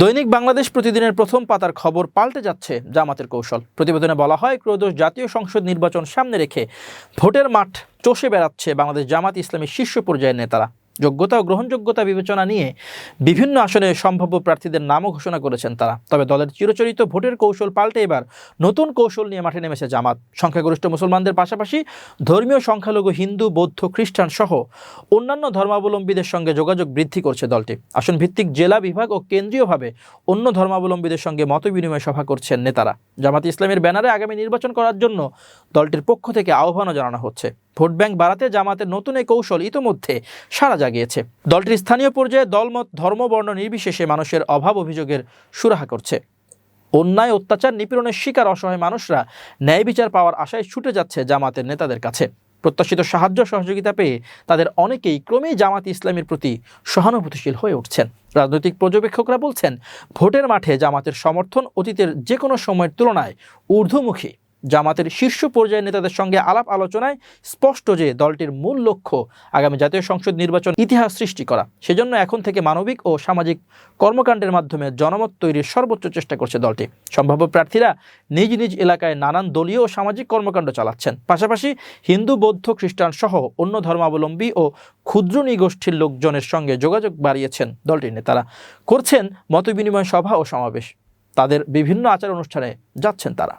দৈনিক বাংলাদেশ প্রতিদিনের প্রথম পাতার খবর পাল্টে যাচ্ছে জামাতের কৌশল। প্রতিবেদনে বলা হয় ক্রোদশ জাতীয় সংসদ নির্বাচন সামনে রেখে ভোটের মাঠ চষে বেড়াচ্ছে বাংলাদেশ জামাত ইসলামের শীর্ষ পর্যায়ের নেতারা। যোগ্যতা ও গ্রহণযোগ্যতা বিবেচনা নিয়ে বিভিন্ন আসনে সম্ভাব্য প্রার্থীদের নামও ঘোষণা করেছেন তারা। তবে দলের চিরচরিত ভোটের কৌশল পাল্টে এবার নতুন কৌশল নিয়ে মাঠে নেমেছে জামাত। সংখ্যাগরিষ্ঠ মুসলমানদের পাশাপাশি ধর্মীয় সংখ্যালঘু, হিন্দু, বৌদ্ধ, খ্রিস্টান সহ অন্যান্য ধর্মাবলম্বীদের সঙ্গে যোগাযোগ বৃদ্ধি করছে দলটি। আসন ভিত্তিক জেলা বিভাগ ও কেন্দ্রীয়ভাবে অন্য ধর্মাবলম্বীদের সঙ্গে মতবিনিময় সভা করছেন নেতারা। জামাত ইসলামের ব্যানারে আগামী নির্বাচন করার জন্য দলটির পক্ষ থেকে আহ্বানও জানানো হচ্ছে। ভোট ব্যাংক বাড়াতে জামাতের নতুন এই কৌশল ইতোমধ্যে সাড়া জাগিয়েছে। দলটির স্থানীয় পর্যায়ে দলমত, ধর্মবর্ণ নির্বিশেষে মানুষের অভাব অভিযোগের সুরাহা করছে। অন্যায়, অত্যাচার, নিপীড়নের শিকার অসহায় মানুষরা ন্যায় বিচার পাওয়ার আশায় ছুটে যাচ্ছে জামাতের নেতাদের কাছে। প্রত্যাশিত সাহায্য সহযোগিতা পেয়ে তাদের অনেকেই ক্রমেই জামাত ইসলামের প্রতি সহানুভূতিশীল হয়ে উঠছেন। রাজনৈতিক পর্যবেক্ষকরা বলছেন, ভোটের মাঠে জামাতের সমর্থন অতীতের যে কোনো সময়ের তুলনায় ঊর্ধ্বমুখী। জামাতের শীর্ষ পর্যায়ের নেতাদের সঙ্গে আলাপ আলোচনায় স্পষ্ট যে দলটির মূল লক্ষ্য আগামী জাতীয় সংসদ নির্বাচন ইতিহাস সৃষ্টি করা, সেজন্য এখন থেকে মানবিক ও সামাজিক কর্মকাণ্ডের মাধ্যমে জনমত তৈরির সর্বোচ্চ চেষ্টা করছে দলটি। সম্ভাব্য প্রার্থীরা নিজ নিজ এলাকায় নানান দলীয় ও সামাজিক কর্মকাণ্ড চালাচ্ছেন। পাশাপাশি হিন্দু, বৌদ্ধ, খ্রিস্টান সহ অন্য ধর্মাবলম্বী ও ক্ষুদ্র নৃগোষ্ঠীর লোকজনের সঙ্গে যোগাযোগ বাড়িয়েছেন দলটির নেতারা। করছেন মতবিনিময় সভা ও সমাবেশ। তাদের বিভিন্ন আচার অনুষ্ঠানে যাচ্ছেন তারা।